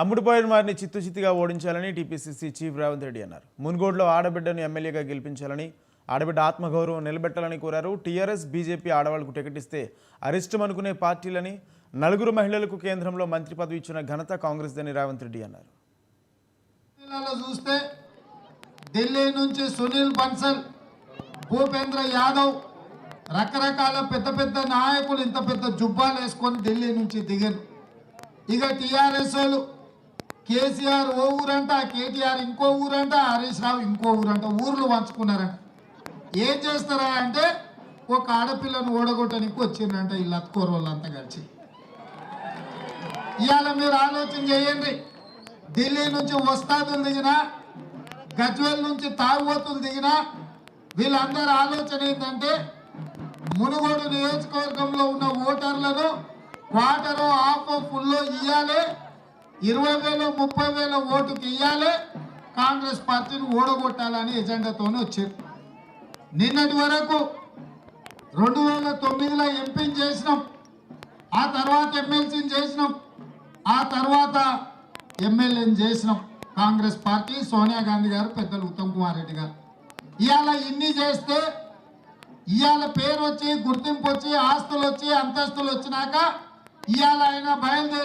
అమ్ముడుపోయిన వారిని చిత్తు చిత్తుగా ఓడించాలని టీపీసీసీ చీఫ్ రేవంత్ రెడ్డి అన్నారు. మున్గోడులో ఆడబిడ్డను ఎమ్మెల్యేగా గెలిపించాలని ఆడబిడ్డ ఆత్మగౌరవం నిలబెట్టాలని కోరారు. టీఆర్ఎస్ బీజేపీ ఆడవాళ్ళకు టికెట్ ఇస్తే అరిష్టం అనుకునే పార్టీలని నలుగురు మహిళలకు కేంద్రంలో మంత్రి పదవి ఇచ్చిన ఘనత కాంగ్రెస్దని రేవంత్ రెడ్డి అన్నారు. చూస్తే ఢిల్లీ నుంచి సునీల్ బన్సల్ భూపేంద్ర యాదవ్ రకరకాల పెద్ద పెద్ద నాయకులు ఇంత పెద్ద జుబ్బాలు వేసుకొని ఢిల్లీ నుంచి దిగారు. ఇక టీఆర్ఎస్ వాళ్ళు కేసీఆర్ ఓ ఊరంట కేటీఆర్ ఇంకో ఊరంట హరీష్ రావు ఇంకో ఊరంట ఊర్లు పంచుకున్నారంట. ఏం చేస్తారా అంటే ఒక ఆడపిల్లను ఓడగొట్టడానికి వచ్చిండ్రంట ఈ లత్కోర్ వాళ్ళంతా కలిసి. ఇవాళ మీరు ఆలోచన చేయండి. ఢిల్లీ నుంచి వస్తాదులు దిగినా గజ్వేల్ నుంచి తాగుబోతులు దిగినా వీళ్ళందరి ఆలోచన ఏంటంటే మునుగోడు నియోజకవర్గంలో ఉన్న ఓటర్లను క్వార్టరో హాఫ్ ఫుల్లో ఇయ్యాలి ఇరవై వేల ముప్పై వేల ఓటుకి ఇయ్యాలి కాంగ్రెస్ పార్టీని ఓడగొట్టాలని ఎజెండాతోనే వచ్చారు. నిన్నటి వరకు రెండు వేల తొమ్మిదిలో ఎంపీని చేసినాం. ఆ తర్వాత ఎమ్మెల్సీని చేసినాం. ఆ తర్వాత ఎమ్మెల్యేని చేసినాం. కాంగ్రెస్ పార్టీ సోనియా గాంధీ గారు పెద్దలు ఉత్తమ్ కుమార్ రెడ్డి గారు. ఇవాళ ఇన్ని చేస్తే ఇవాళ పేరు వచ్చి గుర్తింపు వచ్చి ఆస్తులు వచ్చి అంతస్తులు వచ్చినాక ఇవాళ ఆయన బయలుదేరి